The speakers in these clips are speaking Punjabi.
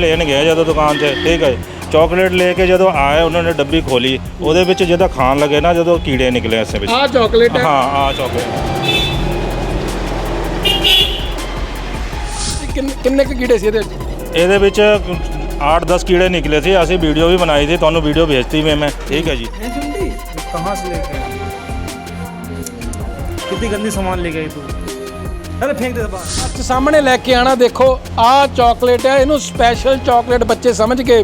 ਲੈਣ ਗਏ ਜਦੋਂ ਦੁਕਾਨ ਤੇ ਠੀਕ ਹੈ ਚਾਕਲੇਟ ਲੈ ਕੇ ਜਦੋਂ ਆਏ ਉਹਨਾਂ ਨੇ ਡੱਬੀ ਖੋਲੀ ਉਹਦੇ ਵਿੱਚ ਜਦੋਂ ਖਾਣ ਲੱਗੇ ਨਾ ਜਦੋਂ ਕੀੜੇ ਨਿਕਲੇ ਇਸੇ ਵਿੱਚ ਆਹ ਚਾਕਲੇਟ ਹੈ ਹਾਂ ਆ ਚਾਕਲੇਟ ਕਿੰਨ- ਕਿੰਨੇ ਕੁ ਕੀੜੇ ਸੀ ਇਹਦੇ ਵਿੱਚ ਇਹਦੇ ਵਿੱਚ 8-10 ਕੀੜੇ ਨਿਕਲੇ ਸੀ ਅਸੀਂ ਵੀਡੀਓ ਵੀ ਬਣਾਈ ਸੀ ਤੁਹਾਨੂੰ ਵੀਡੀਓ ਭੇਜਤੀ ਮੈਂ ਮੈਂ ਠੀਕ ਹੈ ਜੀ कहाँ से लेके आए कितनी गंदी सामान लेके आई तू ਅਰੇ ਫੇਂਕ ਦੇ ਬਾਹਰ ਅੱਜ ਸਾਹਮਣੇ ਲੈ ਕੇ ਆਣਾ, ਦੇਖੋ, ਆਹ ਚਾਕਲੇਟ ਹੈ ਇਹਨੂੰ ਸਪੈਸ਼ਲ ਚਾਕਲੇਟ ਬੱਚੇ ਸਮਝ ਕੇ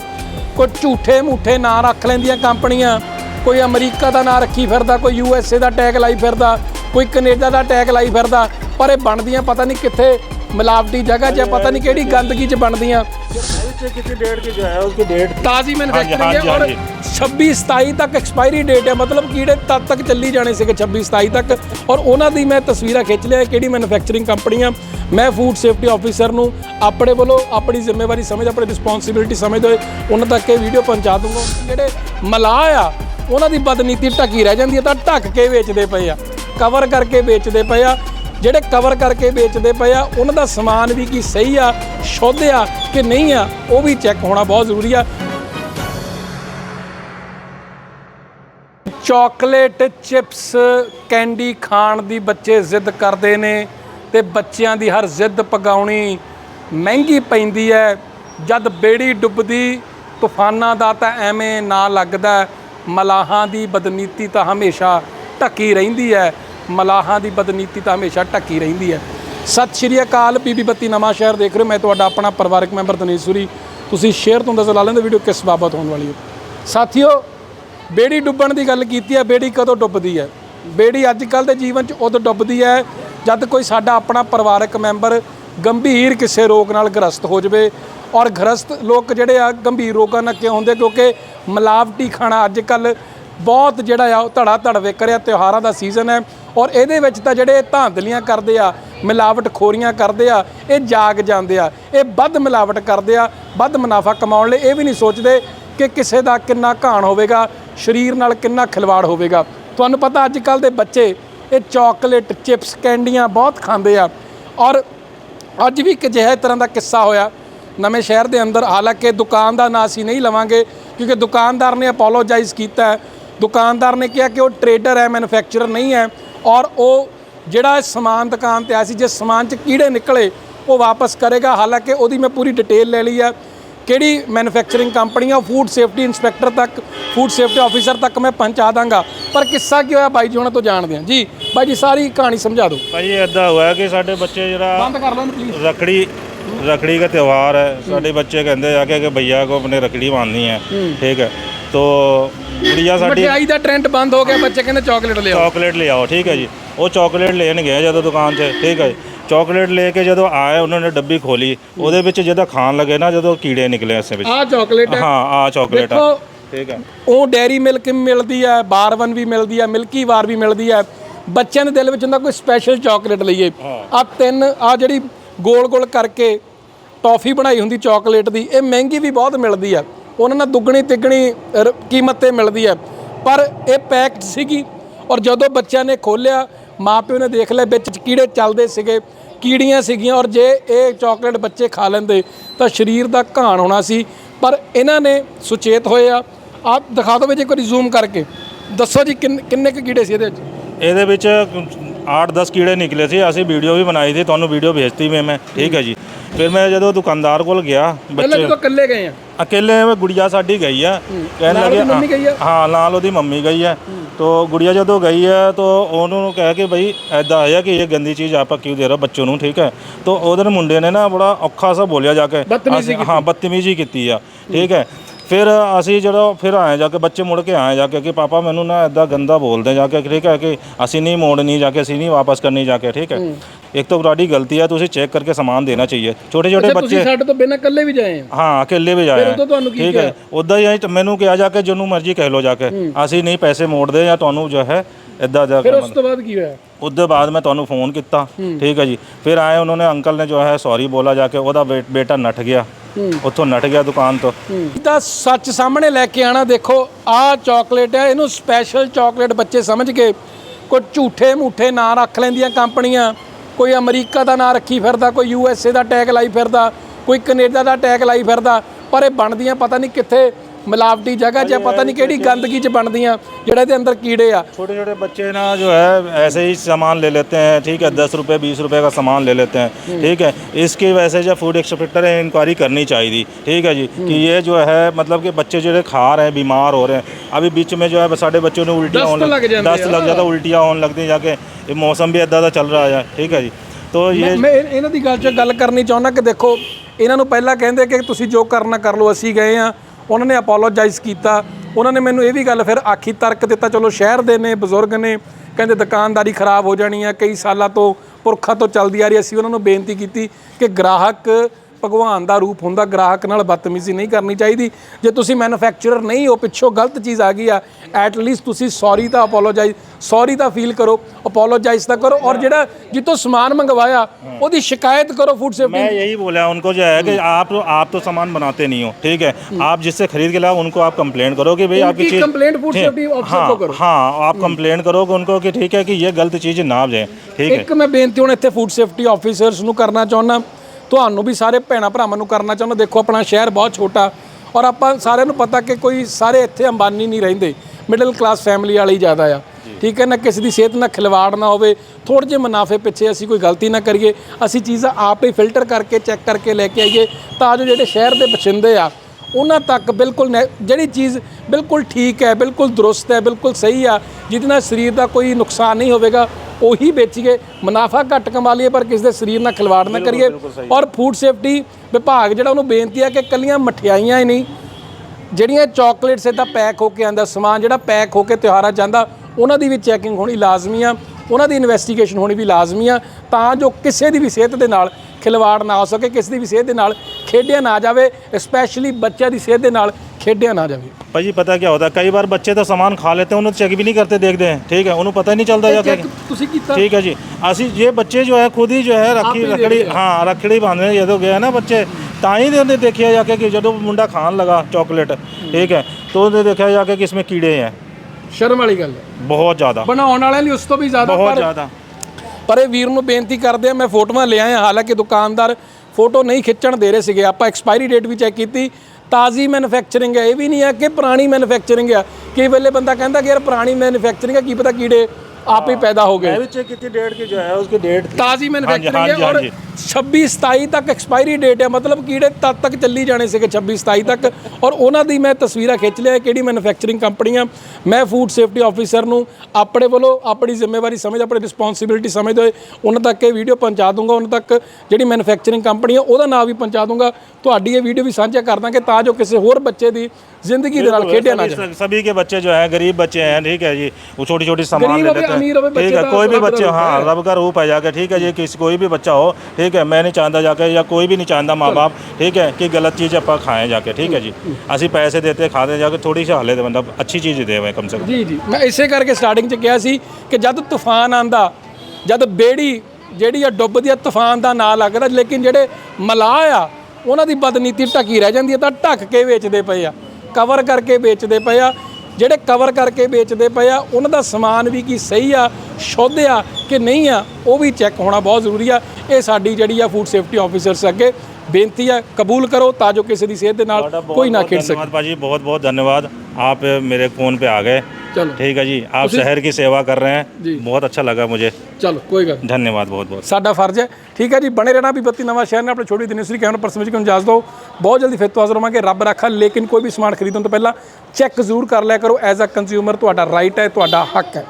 ਕੋਈ ਝੂਠੇ ਮੂਠੇ ਨਾਂ ਰੱਖ ਲੈਂਦੀਆਂ ਕੰਪਨੀਆਂ, ਕੋਈ ਅਮਰੀਕਾ ਦਾ ਨਾਂ ਰੱਖੀ ਫਿਰਦਾ, ਕੋਈ ਯੂ ਐਸ ਏ ਦਾ ਟੈਗ ਲਾਈ ਫਿਰਦਾ, ਕੋਈ ਕੈਨੇਡਾ ਦਾ ਟੈਗ ਲਾਈ ਫਿਰਦਾ, ਪਰ ਇਹ ਬਣਦੀਆਂ ਪਤਾ ਨਹੀਂ ਕਿੱਥੇ ਮਿਲਾਵਟੀ ਜਗ੍ਹਾ 'ਚ ਹੈ, ਪਤਾ ਨਹੀਂ ਕਿਹੜੀ ਗੰਦਗੀ 'ਚ ਬਣਦੀਆਂ किसी डेट की जो है उसकी डेट ਤਾਜ਼ੀ ਮੈਨੂਫੈਕਚਰਿੰਗ ਹਾਂਜੀ, ਹੈ ਔਰ ਹਾਂਜੀ। 26 27 ਤੱਕ ਐਕਸਪਾਇਰੀ ਡੇਟ ਹੈ ਮਤਲਬ ਕੀੜੇ ਤਦ ਤੱਕ ਚੱਲੀ ਜਾਣੇ ਸੀਗੇ 26 27 ਤੱਕ ਔਰ ਉਹਨਾਂ ਦੀ ਮੈਂ ਤਸਵੀਰਾਂ ਖਿੱਚ ਲਿਆ ਕਿਹੜੀ ਮੈਨੂਫੈਕਚਰਿੰਗ ਕੰਪਨੀ ਆ ਮੈਂ ਫੂਡ ਸੇਫਟੀ ਆਫੀਸਰ ਨੂੰ ਆਪਣੇ ਵੱਲੋਂ ਆਪਣੀ ਜ਼ਿੰਮੇਵਾਰੀ ਸਮਝ ਆਪਣੀ ਰਿਸਪੌਂਸਿਬਿਲਟੀ ਸਮਝਦੇ ਹੋਏ ਉਹਨਾਂ ਤੱਕ ਇਹ ਵੀਡੀਓ ਪਹੁੰਚਾ ਦੂੰਗਾ ਜਿਹੜੇ ਮਲਾਹ ਆ ਉਹਨਾਂ ਦੀ ਬਦਨੀਤੀ ਢੱਕੀ ਰਹਿ ਜਾਂਦੀ ਹੈ ਤਾਂ ਢੱਕ ਕੇ ਵੇਚਦੇ ਪਏ ਆ ਕਵਰ ਕਰਕੇ ਵੇਚਦੇ ਪਏ ਆ ਜਿਹੜੇ ਕਵਰ ਕਰਕੇ ਵੇਚਦੇ ਪਏ ਆ, ਉਹਨਾਂ ਦਾ ਸਮਾਨ ਵੀ ਕੀ ਸਹੀ ਆ, ਸ਼ੁੱਧ ਆ ਕਿ ਨਹੀਂ ਆ, ਉਹ ਵੀ ਚੈੱਕ ਹੋਣਾ ਬਹੁਤ ਜ਼ਰੂਰੀ ਆ। ਚਾਕਲੇਟ ਚਿਪਸ ਕੈਂਡੀ ਖਾਣ ਦੀ ਬੱਚੇ ਜ਼ਿੱਦ ਕਰਦੇ ਨੇ ਤੇ ਬੱਚਿਆਂ ਦੀ ਹਰ ਜ਼ਿੱਦ ਪਗਾਉਣੀ ਮਹਿੰਗੀ ਪੈਂਦੀ ਹੈ ਜਦ ਬੇੜੀ ਡੁੱਬਦੀ, ਤੂਫਾਨਾਂ ਦਾ ਤਾਂ ਐਵੇਂ ਨਾ ਲੱਗਦਾ, ਮਲਾਹਾਂ ਦੀ ਬਦਨੀਤੀ ਤਾਂ ਹਮੇਸ਼ਾ ਢੱਕੀ ਰਹਿੰਦੀ ਹੈ ਮਲਾਹਾਂ ਦੀ ਬਦਨੀਤੀ ਤਾਂ ਹਮੇਸ਼ਾ ਢੱਕੀ ਰਹਿੰਦੀ ਹੈ। ਸਤਿ ਸ਼੍ਰੀ ਅਕਾਲ, ਬੀਬੀ ਬੱਤੀ ਨਵਾਂ ਸ਼ਹਿਰ ਦੇਖ ਰਹੇ ਹੋ। ਮੈਂ ਤੁਹਾਡਾ ਆਪਣਾ ਪਰਿਵਾਰਕ ਮੈਂਬਰ ਦਨੇਸ਼ ਸੂਰੀ। ਤੁਸੀਂ ਸ਼ੇਅਰ ਤੋਂ ਦੱਸ ਲਾ ਲੈਂਦੇ ਵੀਡੀਓ ਕਿਸ ਬਾਬਤ ਹੋਣ ਵਾਲੀ ਹੈ। ਸਾਥੀਓ, ਬੇੜੀ ਡੁੱਬਣ ਦੀ ਗੱਲ ਕੀਤੀ ਹੈ, ਬੇੜੀ ਕਦੋਂ ਡੁੱਬਦੀ ਹੈ? ਬੇੜੀ ਅੱਜ ਕੱਲ ਦੇ ਜੀਵਨ 'ਚ ਉਦੋਂ ਡੁੱਬਦੀ ਹੈ, ਜਦ ਕੋਈ ਸਾਡਾ ਆਪਣਾ ਪਰਿਵਾਰਕ ਮੈਂਬਰ ਗੰਭੀਰ ਕਿਸੇ ਰੋਗ ਨਾਲ ਗ੍ਰਸਤ ਹੋ ਜਾਵੇ। ਔਰ ਗ੍ਰਸਤ ਲੋਕ ਜਿਹੜੇ ਆ, ਗੰਭੀਰ ਰੋਗਾਂ ਨਾਲ ਕਿਉਂ ਹੁੰਦੇ ਕਿਉਂਕਿ ਮਿਲਾਵਟੀ ਖਾਣਾ ਅੱਜ ਕੱਲ ਬਹੁਤ ਜਿਹੜਾ ਆ, ਉਹ ਧੜਾ ਧੜ ਵਿਕ ਰਿਹਾ। ਤਿਉਹਾਰਾਂ ਦਾ ਸੀਜ਼ਨ ਹੈ। ਔਰ ਇਹਦੇ ਵਿੱਚ ਤਾਂ ਜਿਹੜੇ ਧਾਂਦਲੀਆਂ ਕਰਦੇ ਆ, ਮਿਲਾਵਟ ਖੋਰੀਆਂ ਕਰਦੇ ਆ, ਇਹ ਜਾਗ ਜਾਂਦੇ ਆ, ਇਹ ਵੱਧ ਮਿਲਾਵਟ ਕਰਦੇ ਆ, ਵੱਧ ਮੁਨਾਫਾ ਕਮਾਉਣ ਲਈ ਇਹ ਵੀ ਨਹੀਂ ਸੋਚਦੇ ਕਿ ਕਿਸੇ ਦਾ ਕਿੰਨਾ ਘਾਣ ਹੋਵੇਗਾ, ਸਰੀਰ ਨਾਲ ਕਿੰਨਾ ਖਿਲਵਾੜ ਹੋਵੇਗਾ। ਤੁਹਾਨੂੰ ਪਤਾ ਅੱਜ ਕੱਲ ਦੇ ਬੱਚੇ ਇਹ ਚਾਕਲੇਟ ਚਿਪਸ ਕੈਂਡੀਆਂ ਬਹੁਤ ਖਾਂਦੇ ਆ। ਔਰ ਅੱਜ ਵੀ ਇੱਕ ਅਜਿਹੇ ਤਰ੍ਹਾਂ ਦਾ ਕਿੱਸਾ ਹੋਇਆ। ਨਵੇਂ ਸ਼ਹਿਰ ਦੇ ਅੰਦਰ ਹਾਲਾਂਕਿ ਦੁਕਾਨ ਦਾ ਨਾਂ ਅਸੀਂ ਨਹੀਂ ਲਵਾਂਗੇ, ਕਿਉਂਕਿ ਦੁਕਾਨਦਾਰ ਨੇ ਅਪੋਲੋਜਾਈਜ਼ ਕੀਤਾ ਦੁਕਾਨਦਾਰ ਨੇ ਕਿਹਾ ਕਿ ਉਹ ਟਰੇਡਰ ਹੈ ਮੈਨੂਫੈਕਚਰਰ ਨਹੀਂ ਹੈ ਔਰ ਉਹ ਜਿਹੜਾ ਇਹ ਸਮਾਨ ਦੁਕਾਨ ਤੇ ਆਇਆ ਸੀ ਜਿਸ ਸਮਾਨ 'ਚ ਕੀੜੇ ਨਿਕਲੇ ਉਹ ਵਾਪਸ ਕਰੇਗਾ ਹਾਲਾਂਕਿ ਉਹਦੀ ਮੈਂ ਪੂਰੀ ਡਿਟੇਲ ਲੈ ਲਈ ਹੈ ਕਿਹੜੀ ਮੈਨੂਫੈਕਚਰਿੰਗ ਕੰਪਨੀ ਆ ਫੂਡ ਸੇਫਟੀ ਇੰਸਪੈਕਟਰ ਤੱਕ ਫੂਡ ਸੇਫਟੀ ਆਫੀਸਰ ਤੱਕ ਮੈਂ ਪਹੁੰਚਾ ਦਾਂਗਾ ਪਰ ਕਿੱਸਾ ਕੀ ਹੋਇਆ ਬਾਈ ਜੀ ਉਹਨਾਂ ਤੋਂ ਜਾਣਦੇ ਹਾਂ ਜੀ ਬਾਈ ਜੀ ਸਾਰੀ ਕਹਾਣੀ ਸਮਝਾ ਦਿਓ ਭਾਈ ਐਦਾਂ ਹੋਇਆ ਕਿ ਸਾਡੇ ਬੱਚੇ ਜਿਹੜਾ ਬੰਦ ਕਰ ਲਓ ਪਲੀਜ਼ रखड़ी रखड़ी का त्यौहार है सारे बच्चे कहते जाके कि भैया को अपने रखड़ी बांधनी है ठीक है तो गुड़िया साड़ी ਮਠਿਆਈ ਦਾ ਟ੍ਰੈਂਡ ਬੰਦ ਹੋ ਗਿਆ ਬੱਚੇ ਕਹਿੰਦੇ ਚਾਕਲੇਟ ਲਿਆਓ ਚਾਕਲੇਟ ਲਿਆਓ ਠੀਕ ਹੈ ਜੀ ਉਹ ਚਾਕਲੇਟ ਲੈਣ ਗਏ ਜਦੋਂ ਦੁਕਾਨ 'ਤੇ ਠੀਕ ਹੈ ਚਾਕਲੇਟ ਲੈ ਕੇ ਜਦੋਂ ਆਏ ਉਹਨਾਂ ਨੇ ਡੱਬੀ ਖੋਲੀ ਉਹਦੇ ਵਿੱਚ ਜਦੋਂ ਖਾਣ ਲੱਗੇ ਨਾ ਜਦੋਂ ਕੀੜੇ ਨਿਕਲੇ ਇਸੇ ਵਿੱਚ ਆਹ ਚਾਕਲੇਟ ਹੈ ਹਾਂ ਆ ਚਾਕਲੇਟ ਆ ਦੇਖੋ ਠੀਕ ਹੈ ਉਹ ਡੈਰੀ ਮਿਲਕ ਵੀ ਮਿਲਦੀ ਹੈ ਬਾਰਵਨ ਵੀ ਮਿਲਦੀ ਹੈ ਮਿਲਕੀ ਵਾਰ ਵੀ ਮਿਲਦੀ ਹੈ ਬੱਚਿਆਂ ਦੇ ਦਿਲ ਵਿੱਚ ਹੁੰਦਾ ਕੋਈ ਸਪੈਸ਼ਲ ਚਾਕਲੇਟ ਲਈਏ ਆ ਤਿੰਨ ਆ ਜਿਹੜੀ ਗੋਲ ਗੋਲ ਕਰਕੇ ਟੌਫੀ ਬਣਾਈ ਹੁੰਦੀ ਚਾਕਲੇਟ ਦੀ ਇਹ ਮਹਿੰਗੀ ਵੀ ਬਹੁਤ ਮਿਲਦੀ ਹੈ ਉਹਨਾਂ ਨਾਲ ਦੁੱਗਣੀ ਤਿੱਗਣੀ ਰ- ਕੀਮਤ ਤੇ ਮਿਲਦੀ ਹੈ। ਪਰ ਇਹ ਪੈਕਡ ਸੀਗੀ ਔਰ ਜਦੋਂ ਬੱਚਿਆਂ ਨੇ ਖੋਲਿਆ ਮਾਪਿਓ ਨੇ ਦੇਖ ਲਿਆ, ਵਿੱਚ ਕੀੜੇ ਚੱਲਦੇ ਸੀਗੇ, ਕੀੜੀਆਂ ਸੀਗੀਆਂ ਔਰ ਜੇ ਇਹ ਚਾਕਲੇਟ ਬੱਚੇ ਖਾ ਲੈਂਦੇ, ਤਾਂ ਸਰੀਰ ਦਾ ਘਾਣ ਹੋਣਾ ਸੀ। ਪਰ ਇਹਨਾਂ ਨੇ ਸੁਚੇਤ ਹੋਏ ਆ। ਆਪ ਦਿਖਾ ਦਿਓ ਵੀ ਜੇ ਕੋਈ ਜ਼ੂਮ ਕਰਕੇ। ਦੱਸੋ ਜੀ ਕਿੰਨ- ਕਿੰਨੇ ਕੁ ਕੀੜੇ ਸੀ ਇਹਦੇ ਵਿੱਚ? ਇਹਦੇ ਵਿੱਚ 8-10 ਕੀੜੇ ਨਿਕਲੇ ਸੀ। ਅਸੀਂ ਵੀਡੀਓ ਵੀ ਬਣਾਈ ਸੀ। ਤੁਹਾਨੂੰ ਵੀਡੀਓ ਭੇਜਤੀ ਵੀ ਮੈਂ। ਠੀਕ ਹੈ ਜੀ। ਫਿਰ ਮੈਂ ਜਦੋਂ ਦੁਕਾਨਦਾਰ ਕੋਲ ਗਿਆ ਪਹਿਲਾਂ ਬੱਚੇ ਜਦੋਂ ਇਕੱਲੇ ਗਏ ਆ? ਅਕੇਲੇ ਉਹ ਗੁੜੀਆ ਸਾਡੀ ਗਈ ਆ। ਕਹਿਣ ਨਾਲ ਲੱਗੇ ਉਹਦੀ ਮੰਮੀ ਗਈ ਆ? ਹਾਂ ਨਾਲ ਉਹਦੀ ਮੰਮੀ ਗਈ ਹੈ। ਤੋ ਗੁੜੀਆ ਜਦੋਂ ਗਈ ਹੈ ਤੋ ਉਹਨੂੰ ਕਹਿ ਕੇ ਬਈ ਐਦਾਂ ਆਇਆ ਕਿ ਇਹ ਗੰਦੀ ਚੀਜ਼ ਆਪਾਂ ਕਿਉਂ ਦੇ ਰਹੇ ਬੱਚੇ ਨੂੰ ਠੀਕ ਹੈ? ਤੋ ਉਹਦੇ ਮੁੰਡੇ ਨੇ ਨਾ ਬੜਾ ਔਖਾ ਸਾ ਬੋਲਿਆ ਜਾ ਕੇ। ਬਦਤਮੀਜ਼ੀ ਅਸੀਂ- ਹਾਂ ਬਦਤਮੀਜ਼ੀ ਕੀਤੀ ਆ ਠੀਕ ਹੈ? ਫਿਰ ਅਸੀਂ ਜਦੋਂ ਫਿਰ ਆਏ ਜਾ ਕੇ ਬੱਚੇ ਮੁੜ ਕੇ ਆਏ ਜਾ ਕੇ ਕਿ ਪਾਪਾ ਮੈਨੂੰ ਨਾ ਐਦਾਂ ਗੰਦਾ ਬੋਲਦੇ ਜਾ ਕੇ ਠੀਕ ਹੈ ਕਿ ਅਸੀਂ ਨਹੀਂ ਮੋੜਨੀ ਜਾ ਕੇ ਅਸੀਂ ਨਹੀਂ ਵਾਪਸ ਕਰਨੀ ਜਾ ਕੇ ਠੀਕ ਹੈ। ਇੱਕ ਤਾਂ ਤੁਹਾਡੀ ਗਲਤੀ ਹੈ ਤੁਸੀਂ ਚੈੱਕ ਕਰਕੇ ਸਮਾਨ ਦੇਣਾ ਚਾਹੀਏ। ਛੋਟੇ ਛੋਟੇ ਅੱਛਾ ਤੁਸੀਂ ਬੱਚੇ ਸਾਡੇ ਤੋਂ ਬਿਨਾਂ ਇਕੱਲੇ ਵੀ ਜਾਏ ਆ ਹਾਂ ਅਕੇਲੇ ਵੀ ਜਾਇਆ ਉਦੋਂ ਤੁਹਾਨੂੰ ਕੀ ਠੀਕ ਹੈ। ਉਦਾਂ ਹੀ ਮੈਨੂੰ ਕਿਹਾ ਜਾ ਕੇ ਜਿਹਨੂੰ ਮਰਜ਼ੀ ਕਹਿ ਲੋ ਜਾ ਕੇ। ਅਸੀਂ ਨਹੀਂ ਪੈਸੇ ਮੋੜਦੇ ਜਾਂ ਤੁਹਾਨੂੰ ਜੋ ਹੈ ਇਦਾਂ ਜਾ ਫਿਰ ਕੇ ਉਸ ਤੋਂ ਬਾਅਦ ਕੀ ਹੋਇਆ? ਉਹਦੇ ਬਾਅਦ ਮੈਂ ਤੁਹਾਨੂੰ ਫੋਨ ਕੀਤਾ। ਠੀਕ ਹੈ ਜੀ। ਫਿਰ ਆਏ ਉਹਨਾਂ ਨੇ ਅੰਕਲ ਨੇ ਜੋ ਹੈ ਸੌਰੀ ਬੋਲਾ ਜਾ ਕੇ ਉਹਦਾ ਬੇ- ਬੇਟਾ ਨੱਠ ਗਿਆ। ਉੱਥੋਂ ਨੱਠ ਗਿਆ ਦੁਕਾਨ ਤੋਂ। ਤਾਂ ਸੱਚ ਸਾਹਮਣੇ ਲੈ ਕੇ ਆਣਾ ਦੇਖੋ ਆਹ ਚਾਕਲੇਟ ਹੈ ਇਹਨੂੰ ਸਪੈਸ਼ਲ ਚਾਕਲੇਟ ਬੱਚੇ ਸਮਝ ਕੇ ਕੋਈ ਝੂਠੇ ਮੂਠੇ ਨਾਂ ਰੱਖ ਲੈਂਦੀਆਂ ਕੰਪਨੀਆਂ। ਕੋਈ ਅਮਰੀਕਾ ਦਾ ਨਾਂ ਰੱਖੀ ਫਿਰਦਾ, ਕੋਈ ਯੂ ਐਸ ਏ ਦਾ ਟੈਗ ਲਾਈ ਫਿਰਦਾ, ਕੋਈ ਕੈਨੇਡਾ ਦਾ ਟੈਗ ਲਾਈ ਫਿਰਦਾ, ਪਰ ਇਹ ਬਣਦੀਆਂ ਪਤਾ ਨਹੀਂ ਕਿੱਥੇ ਮਿਲਾਵਟੀ ਜਗ੍ਹਾ 'ਚ ਆ, ਪਤਾ ਨਹੀਂ ਕਿਹੜੀ ਗੰਦਗੀ 'ਚ ਬਣਦੀਆਂ ਜਿਹੜਾ ਇਹਦੇ ਅੰਦਰ ਕੀੜੇ ਆ छोटे छोटे बच्चे ना जो है ऐसे ही सामान ले लेते हैं ठीक है दस रुपये बीस रुपये का सामान ले लेते हैं ठीक है इसकी वजह से जो फूड एक्सपेक्टर है इंक्वायरी करनी चाहिए थी ठीक है जी कि ये जो है मतलब कि बच्चे जो है खा रहे हैं बीमार हो रहे हैं अभी बीच में जो है साढ़े बच्चों ने उल्टियाँ दस्त होने लग जाते दस्त हैं, लग जाता उल्टियाँ होने लगती हैं जाके ये मौसम भी इदा का चल रहा है ठीक है जी तो ये ਮੈਂ ਇਹ- ਇਹਨਾਂ ਦੀ ਗੱਲ 'ਚ ਗੱਲ ਕਰਨੀ ਚਾਹੁੰਦਾ ਕਿ ਦੇਖੋ ਇਹਨਾਂ ਨੂੰ ਪਹਿਲਾਂ ਕਹਿੰਦੇ ਕਿ ਤੁਸੀਂ ਜੋ ਕਰਨਾ ਕਰ ਲਓ ਅਸੀਂ ਗਏ ਆ ਉਹਨਾਂ ਨੇ ਅਪੋਲੋਜਾਈਜ਼ ਕੀਤਾ। ਉਹਨਾਂ ਨੇ ਮੈਨੂੰ ਇਹ ਵੀ ਗੱਲ ਫਿਰ ਆਖੀ, ਤਰਕ ਦਿੱਤਾ, ਚਲੋ ਸ਼ਹਿਰ ਦੇ ਨੇ, ਬਜ਼ੁਰਗ ਨੇ, ਕਹਿੰਦੇ ਦੁਕਾਨਦਾਰੀ ਖਰਾਬ ਹੋ ਜਾਣੀ ਆ, ਕਈ ਸਾਲਾਂ ਤੋਂ ਪੁਰਖਾਂ ਤੋਂ ਚੱਲਦੀ ਆ ਰਹੀ ਅਸੀਂ ਉਹਨਾਂ ਨੂੰ ਬੇਨਤੀ ਕੀਤੀ ਕਿ ਗ੍ਰਾਹਕ ਭਗਵਾਨ ਦਾ ਰੂਪ ਹੁੰਦਾ ਗ੍ਰਾਹਕ ਨਾਲ ਬਦਤਮੀਜ਼ੀ ਨਹੀਂ ਕਰਨੀ ਚਾਹੀਦੀ ਜੇ ਤੁਸੀਂ ਮੈਨੂਫੈਕਚਰਰ ਨਹੀਂ ਹੋ ਪਿੱਛੋਂ ਗਲਤ ਚੀਜ਼ ਆ ਗਈ ਆ ਐਟ ਲੀਸਟ ਤੁਸੀਂ ਸੌਰੀ ਤਾਂ ਅਪੋਲੋਜਾਈਜ਼ ਸੌਰੀ ਤਾਂ ਫੀਲ ਕਰੋ ਅਪੋਲੋਜਾਈਜ਼ ਤਾਂ ਕਰੋ ਔਰ ਜਿਹੜਾ ਜਿੱਤੋਂ ਸਮਾਨ ਮੰਗਵਾਇਆ ਉਹਦੀ ਸ਼ਿਕਾਇਤ ਕਰੋ ਫੂਡ ਸੇਫਟੀ मैं यही बोला उनको जो है कि आप तो आप तो सामान बनाते नहीं हो ठीक है आप जिससे खरीद के लाओ उनको आप कंप्लेंट करो कि भाई आपकी उनकी चीज complaint food ठीक- safety officer हाँ, को करो। हाँ आप कंप्लेंट करोगे उनको कि ठीक है कि ये गलत चीज़ ना जाए ठीक है ਇੱਕ ਮੈਂ ਬੇਨਤੀ ਹੁਣ ਇੱਥੇ ਫੂਡ ਸੇਫਟੀ ਆਫੀਸਰਸ ਨੂੰ ਕਰਨਾ ਚਾਹੁੰਦਾ ਤੁਹਾਨੂੰ ਵੀ ਸਾਰੇ ਭੈਣਾ ਭਰਾਵਾਂ ਨੂੰ ਕਰਨਾ ਚਾਹੁੰਦਾ। ਦੇਖੋ ਆਪਣਾ ਸ਼ਹਿਰ ਬਹੁਤ ਛੋਟਾ ਔਰ ਆਪਾਂ ਸਾਰਿਆਂ ਨੂੰ ਪਤਾ ਕਿ ਕੋਈ ਸਾਰੇ ਇੱਥੇ ਅੰਬਾਨੀ ਨਹੀਂ ਰਹਿੰਦੇ। ਮਿਡਲ ਕਲਾਸ ਫੈਮਿਲੀ ਵਾਲੇ ਹੀ ਜ਼ਿਆਦਾ ਆ। ਠੀਕ ਹੈ ਨਾ ਕਿਸੇ ਦੀ ਸਿਹਤ ਨਾਲ ਖਿਲਵਾੜ ਨਾ ਹੋਵੇ। ਥੋੜ੍ਹੇ ਜਿਹੇ ਮੁਨਾਫੇ ਪਿੱਛੇ ਅਸੀਂ ਕੋਈ ਗਲਤੀ ਨਾ ਕਰੀਏ। ਅਸੀਂ ਚੀਜ਼ਾਂ ਆਪ ਹੀ ਫਿਲਟਰ ਕਰਕੇ ਚੈੱਕ ਕਰਕੇ ਲੈ ਕੇ ਆਈਏ। ਤਾਂ ਜੋ ਜਿਹੜੇ ਸ਼ਹਿਰ ਦੇ ਬਛਿੰਦੇ ਆ ਉਹਨਾਂ ਤੱਕ ਬਿਲਕੁਲ ਜਿਹੜੀ ਚੀਜ਼ ਬਿਲਕੁਲ ਠੀਕ ਹੈ ਬਿਲਕੁਲ ਦਰੁਸਤ ਹੈ ਬਿਲਕੁਲ ਸਹੀ ਆ ਜਿਹਦੇ ਨਾਲ ਸਰੀਰ ਦਾ ਕੋਈ ਨੁਕਸਾਨ ਨਹੀਂ ਹੋਵੇਗਾ। ਉਹੀ ਵੇਚੀਏ ਮੁਨਾਫਾ ਘੱਟ ਕਮਾ ਲਈਏ ਪਰ ਕਿਸੇ ਦੇ ਸਰੀਰ ਨਾਲ ਖਿਲਵਾੜ ਨਾ ਕਰੀਏ। ਔਰ ਫੂਡ ਸੇਫਟੀ ਵਿਭਾਗ ਜਿਹੜਾ ਉਹਨੂੰ ਬੇਨਤੀ ਹੈ ਕਿ ਕੱਲੀਆਂ ਮਠਿਆਈਆਂ ਹੀ ਨਹੀਂ ਜਿਹੜੀਆਂ ਚਾਕਲੇਟਸ ਇਹਦਾ ਪੈਕ ਹੋ ਕੇ ਆਂਦਾ ਸਮਾਨ ਜਿਹੜਾ ਪੈਕ ਹੋ ਕੇ ਤਿਉਹਾਰਾਂ ਜਾਂਦਾ ਉਹਨਾਂ ਦੀ ਵੀ ਚੈਕਿੰਗ ਹੋਣੀ ਲਾਜ਼ਮੀ ਆ ਉਹਨਾਂ ਦੀ ਇਨਵੈਸਟੀਗੇਸ਼ਨ ਹੋਣੀ ਵੀ ਲਾਜ਼ਮੀ ਆ ਤਾਂ ਜੋ ਕਿਸੇ ਦੀ ਵੀ ਸਿਹਤ ਦੇ ਨਾਲ ਖਿਲਵਾੜ ਨਾ ਹੋ ਸਕੇ ਕਿਸੇ ਦੀ ਵੀ ਸਿਹਤ ਦੇ ਨਾਲ ਖੇਡਿਆ ਨਾ ਜਾਵੇ ਸਪੈਸ਼ਲੀ ਬੱਚਿਆਂ ਦੀ ਸਿਹਤ ਦੇ ਨਾਲ ਖੇਡਿਆ ਨਾ ਜਾਵੇ भाजी पता क्या होता है कई बार बच्चे तो सामान खा लेते हैं उन्हें चेक भी नहीं करते देखते हैं ठीक है उन्हें पता ही नहीं चलता जाके ਚੈੱਕ ਤੁਸੀਂ ਕੀਤਾ ठीक है जी ਅਸੀਂ ये बच्चे जो है खुद ही जो है ਰੱਖੀ ਹੀ ਰੱਖੜੀ ਹਾਂ ਰੱਖੜੀ ਬੰਨ੍ਹਨੇ ਜਦੋਂ ਗਏ ਨਾ ਬੱਚੇ ਤਾਂ ਹੀ ਤੇ ਉਹਨੇ ਦੇਖਿਆ ਜਾ ਕੇ ਕਿ ਜਦੋਂ ਮੁੰਡਾ ਖਾਣ ਲਗਾ ਚਾਕਲੇਟ ਠੀਕ ਹੈ तो ਉਹਨੇ ਦੇਖਿਆ ਜਾ ਕੇ ਕਿ इसमें कीड़े हैं ਸ਼ਰਮ ਵਾਲੀ ਗੱਲ ਹੈ बहुत ज़्यादा ਬਣਾਉਣ ਵਾਲਿਆਂ ਲਈ ਉਸ ਤੋਂ ਵੀ ਜ਼ਿਆਦਾ बहुत ਪਰ ज़्यादा ਪਰ ਇਹ ਵੀਰ ਨੂੰ ਬੇਨਤੀ ਕਰਦੇ ਆ ਮੈਂ ਫੋਟੋਆਂ ਲਿਆ ਆ ਹਾਲਾਂਕਿ ਦੁਕਾਨਦਾਰ ਫੋਟੋ ਨਹੀਂ ਖਿੱਚਣ ਦੇ ਰਹੇ ਸੀਗੇ ਆਪਾਂ ਐਕਸਪਾਇਰੀ ਡੇਟ ਵੀ ਚੈੱਕ ਕੀਤੀ ਤਾਜ਼ੀ ਮੈਨੂਫੈਕਚਰਿੰਗ ਹੈ ਇਹ ਵੀ ਨਹੀਂ ਹੈ ਕਿ ਪੁਰਾਣੀ ਮੈਨੂਫੈਕਚਰਿੰਗ ਹੈ। ਕਈ ਵੇਲੇ ਬੰਦਾ ਕਹਿੰਦਾ ਕਿ ਯਾਰ ਪੁਰਾਣੀ ਮੈਨੂਫੈਕਚਰਿੰਗ ਹੈ ਕੀ ਪਤਾ ਕੀੜੇ ਆਪੇ ਪੈਦਾ ਹੋ ਗਏ। ਵਿੱਚ ਕਿਤੇ ਡੇਟ ਕੀ ਜੋ ਹੈ ਉਸकी ਡੇਟ ਤਾਜ਼ੀ ਮੈਨੂਫੈਕਚਰਿੰਗ ਹੈ ਔਰ 26 27 ਤੱਕ ਐਕਸਪਾਇਰੀ ਡੇਟ ਹੈ ਮਤਲਬ ਕੀੜੇ ਤਦ ਤੱਕ ਚੱਲੀ ਜਾਣੇ ਸੀਗੇ 26 27 ਤੱਕ ਔਰ ਉਹਨਾਂ ਦੀ ਮੈਂ ਤਸਵੀਰਾਂ ਖਿੱਚ ਲਿਆ ਕਿਹੜੀ ਮੈਨੂਫੈਕਚਰਿੰਗ ਕੰਪਨੀਆਂ ਮੈਂ ਫੂਡ ਸੇਫਟੀ ਆਫੀਸਰ ਨੂੰ ਆਪਣੇ ਵੱਲੋਂ ਆਪਣੀ ਜ਼ਿੰਮੇਵਾਰੀ ਸਮਝ ਆਪਣੀ ਰਿਸਪੌਂਸਿਬਿਲਟੀ ਸਮਝਦੇ ਹੋਏ ਉਹਨਾਂ ਤੱਕ ਇਹ ਵੀਡੀਓ ਪਹੁੰਚਾ ਦੂੰਗਾ ਉਹਨਾਂ ਤੱਕ ਜਿਹੜੀ ਮੈਨੂਫੈਕਚਰਿੰਗ ਕੰਪਨੀ ਹੈ ਉਹਦਾ ਨਾਮ ਵੀ ਪਹੁੰਚਾ ਦੂੰਗਾ ਤੁਹਾਡੀ ਇਹ ਵੀਡੀਓ ਵੀ ਸਾਂਝਾ ਕਰ ਦਾਂਗੇ ਤਾਂ ਜੋ ਕਿਸੇ ਹੋਰ ਬੱਚੇ ਦੀ ਜ਼ਿੰਦਗੀ ਦੇ ਨਾਲ ਖੇਡਿਆ ਨਾ ਜਾਵੇ सभी सभी के बच्चे जो हैं गरीब बच्चे हैं ठीक है जी वो छोटी छोटी सामान गरीब ले होवे, लेते अमीर होवे, हैं बच्चे ठीक है का कोई भी रब का बच्चे रूप हाँ है। रब का रूप है जाके ठीक है जी किसी कोई भी बच्चा हो ठीक ठीक है मैं नहीं चाहता जाकर या कोई भी नहीं चाहता माँ बाप ਠੀਕ ਹੈ ਕਿ ਗਲਤ ਚੀਜ਼ ਆਪਾਂ ਖਾਏ ਜਾ ਕੇ ਠੀਕ ਹੈ ਜੀ। ਅਸੀਂ ਪੈਸੇ ਦੇਤੇ ਖਾਦੇ ਜਾ ਕੇ ਥੋੜੀ ਜਿਹੀ ਹਾਲੇ ਤੇ ਬੰਦਾ ਅੱਛੀ ਚੀਜ਼ ਦੇਵੇ ਕਮ ਸੇ ਕਮ। ਜੀ ਜੀ। ਮੈਂ ਇਸੇ ਕਰਕੇ ਸਟਾਰਟਿੰਗ 'ਚ ਕਿਹਾ ਸੀ ਕਿ ਜਦ ਤੂਫਾਨ ਆਂਦਾ ਜਦ ਬੇੜੀ ਜਿਹੜੀ ਆ ਡੁੱਬਦੀ ਆ ਤੂਫਾਨ ਦਾ ਨਾਂ ਲੱਗਦਾ ਲੇਕਿਨ ਜਿਹੜੇ ਮਲਾਹ ਆ ਉਹਨਾਂ ਦੀ ਬਦਨੀਤੀ ਢੱਕੀ ਰਹਿ ਜਾਂਦੀ ਆ ਤਾਂ ਢੱਕ ਕੇ ਵੇਚਦੇ ਪਏ ਆ ਕਵਰ ਕਰਕੇ ਵੇਚਦੇ ਪਏ ਆ ਜਿਹੜੇ ਕਵਰ ਕਰਕੇ ਵੇਚਦੇ ਪਏ ਆ ਉਹਨਾਂ ਦਾ ਸਮਾਨ ਵੀ ਕੀ ਸਹੀ ਆ ਸ਼ੁੱਧ ਆ ਕਿ ਨਹੀਂ ਆ ਉਹ ਵੀ ਚੈੱਕ ਹੋਣਾ ਬਹੁਤ ਜ਼ਰੂਰੀ ਆ ਇਹ ਸਾਡੀ ਜਿਹੜੀ ਆ ਫੂਡ ਸੇਫਟੀ ਆਫੀਸਰਸ ਅੱਗੇ ਬੇਨਤੀ ਆ ਕਬੂਲ ਕਰੋ ਤਾਂ ਜੋ ਕਿਸੇ ਦੀ ਸਿਹਤ ਦੇ ਨਾਲ ਕੋਈ ਨਾ ਖੇਡ ਸਕੇ धन्यवाद भाजी बहुत बहुत धन्यवाद आप मेरे फ़ोन पे आ गए ਚਲੋ ठीक है जी आप शहर की सेवा कर रहे जी। हैं बहुत अच्छा लगा मुझे ਚਲੋ ਕੋਈ ਗੱਲ ਨਹੀਂ। धन्यवाद बहुत बहुत ਸਾਡਾ ਫਰਜ਼ ਹੈ ਠੀਕ ਹੈ ਜੀ ਬਣੇ ਰਹਿਣਾ ਵੀ ਬੱਤੀ ਨਵਾਂ ਸ਼ਹਿਰ ਨੇ ਆਪਣੇ ਛੋਟੀ ਦਿਨੇਸਰੀ ਕੈਮਰਾ ਪਰਸਨ ਵਿੱਚ ਨੂੰ ਇਜਾਜ਼ਤ ਦਿਓ ਬਹੁਤ ਜਲਦੀ ਫਿਰ ਤੋਂ ਹਾਜ਼ਰ ਹੋਵਾਂਗੇ ਰੱਬ ਰੱਖਾ ਲੇਕਿਨ ਕੋਈ ਵੀ ਸਮਾਨ ਖਰੀਦਣ ਤੋਂ ਪਹਿਲਾਂ ਚੈੱਕ ਜ਼ਰੂਰ ਕਰ ਲਿਆ ਕਰੋ ਐਜ਼ ਅ ਕੰਜ਼ਿਊਮਰ ਤੁਹਾਡਾ ਰਾਈਟ ਹੈ ਤੁਹਾਡਾ ਹੱਕ ਹੈ